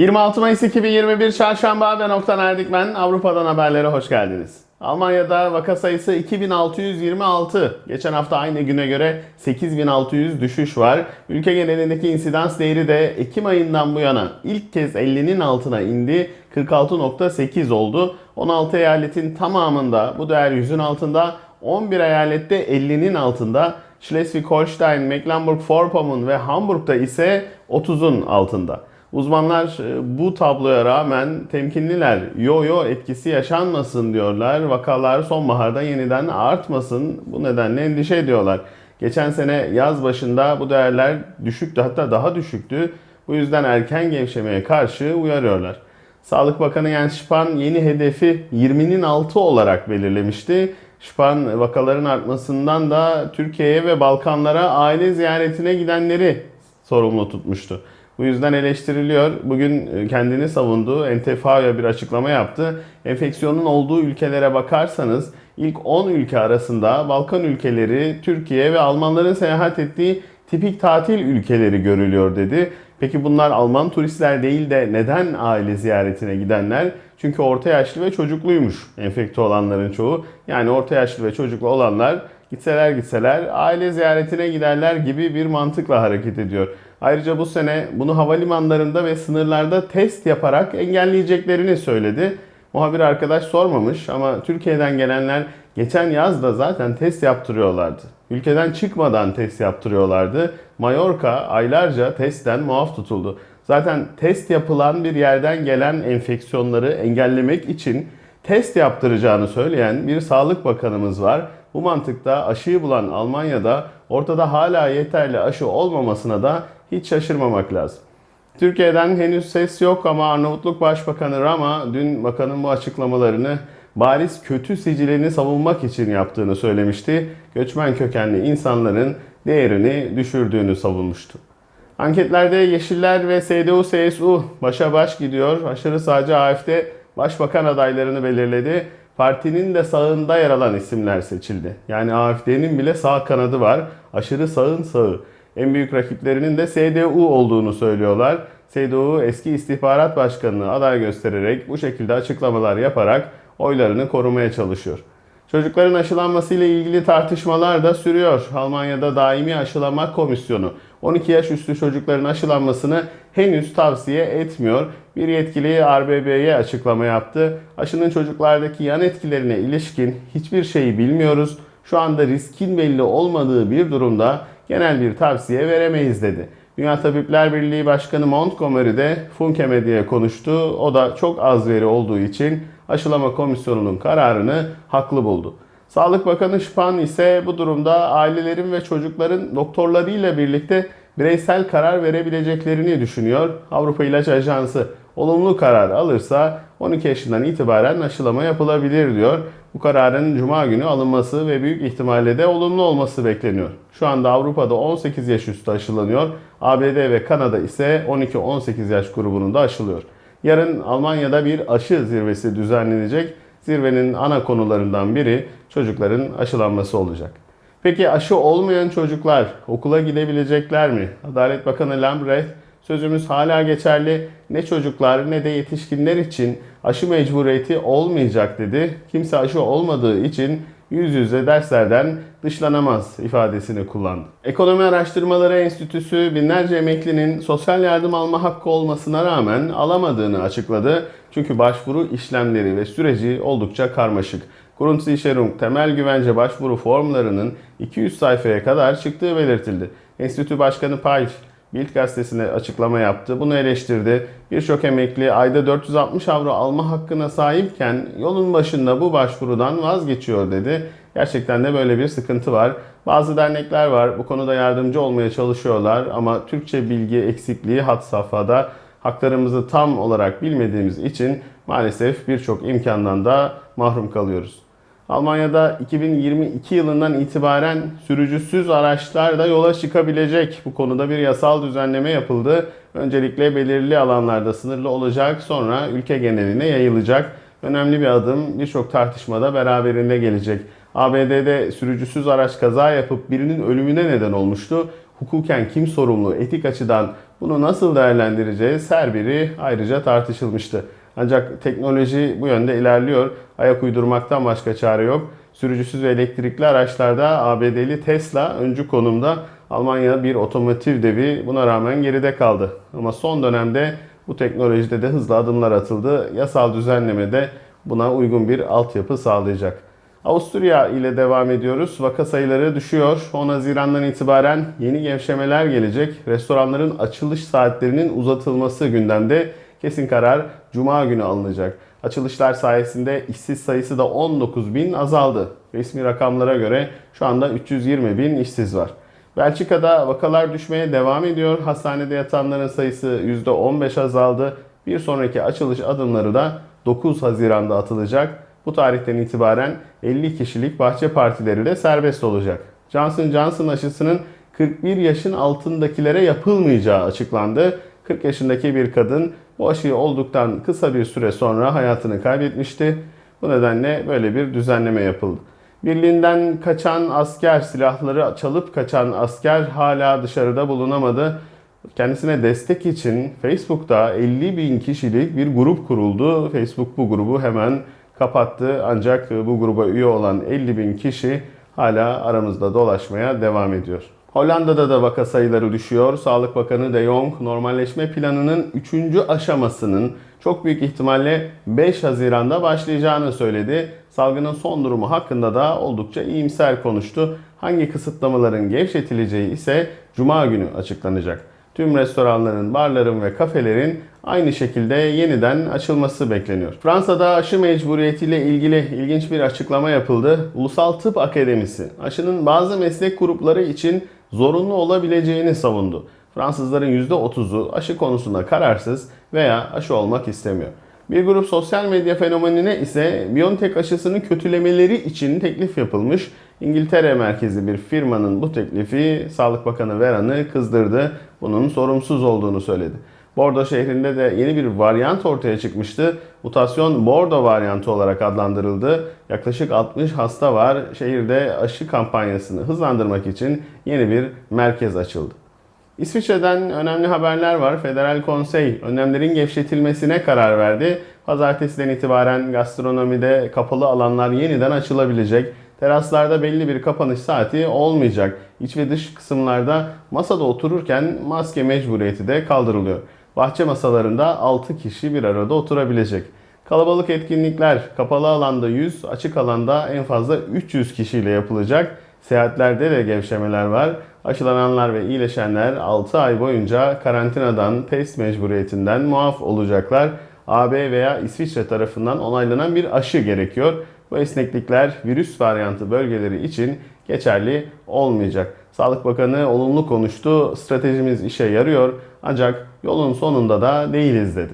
26 Mayıs 2021 Çarşamba ben Oktan Erdikmen. Avrupa'dan haberlere hoş geldiniz. Almanya'da vaka sayısı 2626. Geçen hafta aynı güne göre 8600 düşüş var. Ülke genelindeki insidans değeri de Ekim ayından bu yana ilk kez 50'nin altına indi. 46.8 oldu. 16 eyaletin tamamında bu değer 100'ün altında. 11 eyalette 50'nin altında. Schleswig-Holstein, Mecklenburg-Vorpommern ve Hamburg'da ise 30'un altında. Uzmanlar e, bu tabloya rağmen temkinliler. Yo-yo etkisi yaşanmasın diyorlar. Vakalar sonbaharda yeniden artmasın. Bu nedenle endişe ediyorlar. Geçen sene yaz başında bu değerler düşüktü hatta daha düşüktü. Bu yüzden erken gevşemeye karşı uyarıyorlar. Sağlık Bakanı Jens Spahn yeni hedefi 20'nin altı olarak belirlemişti. Spahn vakaların artmasından da Türkiye'ye ve Balkanlara aile ziyaretine gidenleri sorumlu tutmuştu. Bu yüzden eleştiriliyor. Bugün e, kendini savundu. Entefa'ya bir açıklama yaptı. Enfeksiyonun olduğu ülkelere bakarsanız ilk 10 ülke arasında Balkan ülkeleri, Türkiye ve Almanların seyahat ettiği tipik tatil ülkeleri görülüyor dedi. Peki bunlar Alman turistler değil de neden aile ziyaretine gidenler? Çünkü orta yaşlı ve çocukluymuş enfekte olanların çoğu. Yani orta yaşlı ve çocuklu olanlar gitseler gitseler aile ziyaretine giderler gibi bir mantıkla hareket ediyor. Ayrıca bu sene bunu havalimanlarında ve sınırlarda test yaparak engelleyeceklerini söyledi. Muhabir arkadaş sormamış ama Türkiye'den gelenler geçen yaz da zaten test yaptırıyorlardı. Ülkeden çıkmadan test yaptırıyorlardı. Mallorca aylarca testten muaf tutuldu. Zaten test yapılan bir yerden gelen enfeksiyonları engellemek için test yaptıracağını söyleyen bir sağlık bakanımız var. Bu mantıkta aşıyı bulan Almanya'da ortada hala yeterli aşı olmamasına da hiç şaşırmamak lazım. Türkiye'den henüz ses yok ama Arnavutluk Başbakanı Rama dün bakanın bu açıklamalarını bariz kötü sicilini savunmak için yaptığını söylemişti. Göçmen kökenli insanların değerini düşürdüğünü savunmuştu. Anketlerde Yeşiller ve CDU-CSU başa baş gidiyor. Aşırı sağcı AFD başbakan adaylarını belirledi. Partinin de sağında yer alan isimler seçildi. Yani AFD'nin bile sağ kanadı var. Aşırı sağın sağı. En büyük rakiplerinin de CDU olduğunu söylüyorlar. CDU eski istihbarat başkanını aday göstererek bu şekilde açıklamalar yaparak oylarını korumaya çalışıyor. Çocukların aşılanmasıyla ilgili tartışmalar da sürüyor. Almanya'da daimi aşılama komisyonu 12 yaş üstü çocukların aşılanmasını henüz tavsiye etmiyor. Bir yetkili RBB'ye açıklama yaptı. Aşının çocuklardaki yan etkilerine ilişkin hiçbir şeyi bilmiyoruz. Şu anda riskin belli olmadığı bir durumda genel bir tavsiye veremeyiz dedi. Dünya Tabipler Birliği Başkanı Montgomery de Funke Medya'ya konuştu. O da çok az veri olduğu için aşılama komisyonunun kararını haklı buldu. Sağlık Bakanı Spahn ise bu durumda ailelerin ve çocukların doktorlarıyla birlikte bireysel karar verebileceklerini düşünüyor. Avrupa İlaç Ajansı olumlu karar alırsa 12 yaşından itibaren aşılama yapılabilir diyor. Bu kararın cuma günü alınması ve büyük ihtimalle de olumlu olması bekleniyor. Şu anda Avrupa'da 18 yaş üstü aşılanıyor. ABD ve Kanada ise 12-18 yaş grubunu da aşılıyor. Yarın Almanya'da bir aşı zirvesi düzenlenecek. Zirvenin ana konularından biri çocukların aşılanması olacak. Peki aşı olmayan çocuklar okula gidebilecekler mi? Adalet Bakanı Lambrecht sözümüz hala geçerli. Ne çocuklar ne de yetişkinler için aşı mecburiyeti olmayacak dedi. Kimse aşı olmadığı için yüz yüze derslerden dışlanamaz ifadesini kullandı. Ekonomi Araştırmaları Enstitüsü binlerce emeklinin sosyal yardım alma hakkı olmasına rağmen alamadığını açıkladı. Çünkü başvuru işlemleri ve süreci oldukça karmaşık. Grundsicherung temel güvence başvuru formlarının 200 sayfaya kadar çıktığı belirtildi. Enstitü Başkanı Payş Bild gazetesine açıklama yaptı. Bunu eleştirdi. Birçok emekli ayda 460 avro alma hakkına sahipken yolun başında bu başvurudan vazgeçiyor dedi. Gerçekten de böyle bir sıkıntı var. Bazı dernekler var bu konuda yardımcı olmaya çalışıyorlar ama Türkçe bilgi eksikliği had safhada. Haklarımızı tam olarak bilmediğimiz için maalesef birçok imkandan da mahrum kalıyoruz. Almanya'da 2022 yılından itibaren sürücüsüz araçlar da yola çıkabilecek. Bu konuda bir yasal düzenleme yapıldı. Öncelikle belirli alanlarda sınırlı olacak, sonra ülke geneline yayılacak. Önemli bir adım, birçok tartışmada beraberinde gelecek. ABD'de sürücüsüz araç kaza yapıp birinin ölümüne neden olmuştu. hukuken kim sorumlu, etik açıdan bunu nasıl değerlendireceğiz her biri ayrıca tartışılmıştı. Ancak teknoloji bu yönde ilerliyor. Ayak uydurmaktan başka çare yok. Sürücüsüz ve elektrikli araçlarda ABD'li Tesla öncü konumda. Almanya bir otomotiv devi buna rağmen geride kaldı. Ama son dönemde bu teknolojide de hızlı adımlar atıldı. Yasal düzenleme de buna uygun bir altyapı sağlayacak. Avusturya ile devam ediyoruz. Vaka sayıları düşüyor. 10 Haziran'dan itibaren yeni gevşemeler gelecek. Restoranların açılış saatlerinin uzatılması gündemde. Kesin karar Cuma günü alınacak. Açılışlar sayesinde işsiz sayısı da 19 bin azaldı. Resmi rakamlara göre şu anda 320 bin işsiz var. Belçika'da vakalar düşmeye devam ediyor. Hastanede yatanların sayısı %15 azaldı. Bir sonraki açılış adımları da 9 Haziran'da atılacak. Bu tarihten itibaren 50 kişilik bahçe partileri de serbest olacak. Johnson Johnson aşısının 41 yaşın altındakilere yapılmayacağı açıklandı. 40 yaşındaki bir kadın bu aşıyı olduktan kısa bir süre sonra hayatını kaybetmişti. Bu nedenle böyle bir düzenleme yapıldı. Birliğinden kaçan asker, silahları çalıp kaçan asker hala dışarıda bulunamadı. Kendisine destek için Facebook'ta 50 bin kişilik bir grup kuruldu. Facebook bu grubu hemen kapattı. Ancak bu gruba üye olan 50 bin kişi hala aramızda dolaşmaya devam ediyor. Hollanda'da da vaka sayıları düşüyor. Sağlık Bakanı De Jong normalleşme planının 3. aşamasının çok büyük ihtimalle 5 Haziran'da başlayacağını söyledi. Salgının son durumu hakkında da oldukça iyimser konuştu. Hangi kısıtlamaların gevşetileceği ise Cuma günü açıklanacak. Tüm restoranların, barların ve kafelerin aynı şekilde yeniden açılması bekleniyor. Fransa'da aşı mecburiyetiyle ilgili ilginç bir açıklama yapıldı. Ulusal Tıp Akademisi aşının bazı meslek grupları için zorunlu olabileceğini savundu. Fransızların %30'u aşı konusunda kararsız veya aşı olmak istemiyor. Bir grup sosyal medya fenomenine ise Biontech aşısını kötülemeleri için teklif yapılmış. İngiltere merkezi bir firmanın bu teklifi Sağlık Bakanı Veran'ı kızdırdı. Bunun sorumsuz olduğunu söyledi. Bordo şehrinde de yeni bir varyant ortaya çıkmıştı. Mutasyon Bordo varyantı olarak adlandırıldı. Yaklaşık 60 hasta var. Şehirde aşı kampanyasını hızlandırmak için yeni bir merkez açıldı. İsviçre'den önemli haberler var. Federal Konsey önlemlerin gevşetilmesine karar verdi. Pazartesiden itibaren gastronomide kapalı alanlar yeniden açılabilecek. Teraslarda belli bir kapanış saati olmayacak. İç ve dış kısımlarda masada otururken maske mecburiyeti de kaldırılıyor. Bahçe masalarında 6 kişi bir arada oturabilecek. Kalabalık etkinlikler kapalı alanda 100, açık alanda en fazla 300 kişiyle yapılacak. Seyahatlerde de gevşemeler var. Aşılananlar ve iyileşenler 6 ay boyunca karantinadan, test mecburiyetinden muaf olacaklar. AB veya İsviçre tarafından onaylanan bir aşı gerekiyor. Bu esneklikler virüs varyantı bölgeleri için geçerli olmayacak. Sağlık Bakanı olumlu konuştu. Stratejimiz işe yarıyor ancak yolun sonunda da değiliz dedi.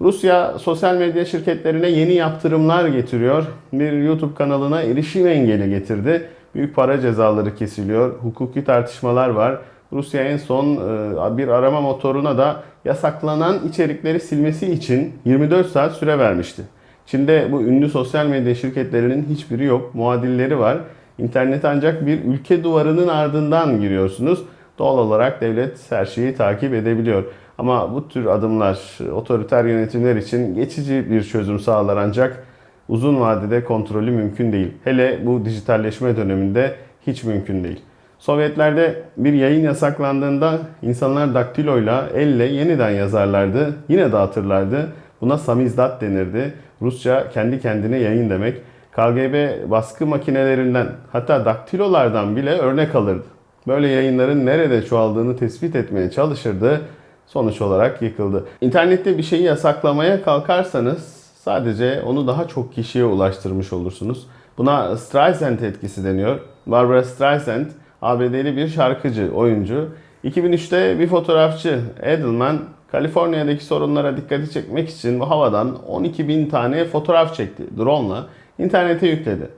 Rusya sosyal medya şirketlerine yeni yaptırımlar getiriyor. Bir YouTube kanalına erişim engeli getirdi. Büyük para cezaları kesiliyor. Hukuki tartışmalar var. Rusya en son e, bir arama motoruna da yasaklanan içerikleri silmesi için 24 saat süre vermişti. Çin'de bu ünlü sosyal medya şirketlerinin hiçbiri yok. Muadilleri var. İnternete ancak bir ülke duvarının ardından giriyorsunuz. Doğal olarak devlet her şeyi takip edebiliyor. Ama bu tür adımlar otoriter yönetimler için geçici bir çözüm sağlar ancak uzun vadede kontrolü mümkün değil. Hele bu dijitalleşme döneminde hiç mümkün değil. Sovyetlerde bir yayın yasaklandığında insanlar daktiloyla, elle yeniden yazarlardı. Yine dağıtırlardı. Buna samizdat denirdi. Rusça kendi kendine yayın demek. KGB baskı makinelerinden hatta daktilolardan bile örnek alırdı. Böyle yayınların nerede çoğaldığını tespit etmeye çalışırdı. Sonuç olarak yıkıldı. İnternette bir şeyi yasaklamaya kalkarsanız sadece onu daha çok kişiye ulaştırmış olursunuz. Buna Streisand etkisi deniyor. Barbara Streisand ABD'li bir şarkıcı, oyuncu. 2003'te bir fotoğrafçı Edelman Kaliforniya'daki sorunlara dikkati çekmek için bu havadan 12 bin tane fotoğraf çekti drone'la internete yükledi.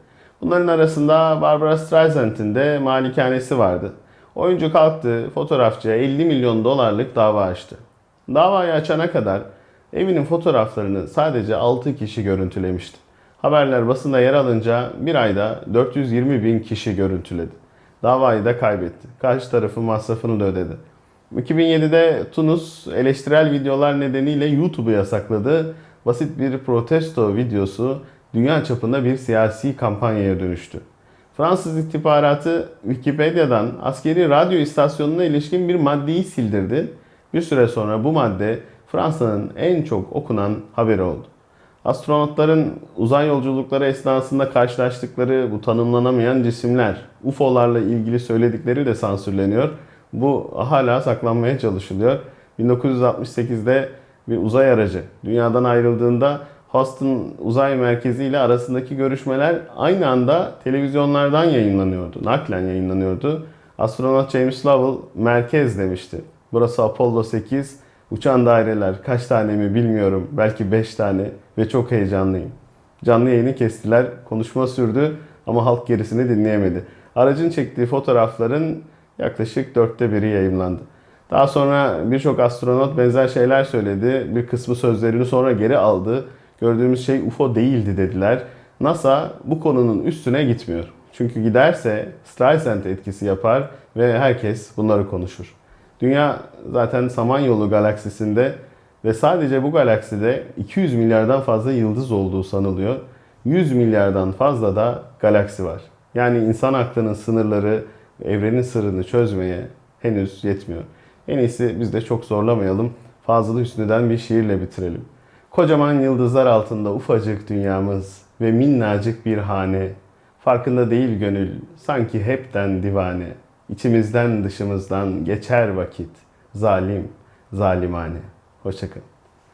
Bunların arasında Barbara Streisand'in de malikanesi vardı. Oyuncu kalktı fotoğrafçıya 50 milyon dolarlık dava açtı. Davayı açana kadar evinin fotoğraflarını sadece 6 kişi görüntülemişti. Haberler basında yer alınca bir ayda 420 bin kişi görüntüledi. davayı da kaybetti. Karşı tarafın masrafını da ödedi. 2007'de Tunus eleştirel videolar nedeniyle YouTube'u yasakladı. Basit bir protesto videosu dünya çapında bir siyasi kampanyaya dönüştü. Fransız istihbaratı Wikipedia'dan askeri radyo istasyonuna ilişkin bir maddeyi sildirdi. Bir süre sonra bu madde Fransa'nın en çok okunan haberi oldu. Astronotların uzay yolculukları esnasında karşılaştıkları bu tanımlanamayan cisimler, UFO'larla ilgili söyledikleri de sansürleniyor. Bu hala saklanmaya çalışılıyor. 1968'de bir uzay aracı dünyadan ayrıldığında Houston Uzay Merkezi ile arasındaki görüşmeler aynı anda televizyonlardan yayınlanıyordu. Naklen yayınlanıyordu. Astronot James Lovell merkez demişti. Burası Apollo 8. Uçan daireler kaç tane mi bilmiyorum. Belki 5 tane ve çok heyecanlıyım. Canlı yayını kestiler. Konuşma sürdü ama halk gerisini dinleyemedi. Aracın çektiği fotoğrafların yaklaşık dörtte biri yayınlandı. Daha sonra birçok astronot benzer şeyler söyledi. Bir kısmı sözlerini sonra geri aldı. Gördüğümüz şey UFO değildi dediler. NASA bu konunun üstüne gitmiyor. Çünkü giderse Streisand etkisi yapar ve herkes bunları konuşur. Dünya zaten Samanyolu galaksisinde ve sadece bu galakside 200 milyardan fazla yıldız olduğu sanılıyor. 100 milyardan fazla da galaksi var. Yani insan aklının sınırları, evrenin sırrını çözmeye henüz yetmiyor. En iyisi biz de çok zorlamayalım. Fazıl Hüsnü'den bir şiirle bitirelim. Kocaman yıldızlar altında ufacık dünyamız ve minnacık bir hane. Farkında değil gönül, sanki hepten divane. İçimizden dışımızdan geçer vakit. Zalim, zalimane. Hoşçakalın.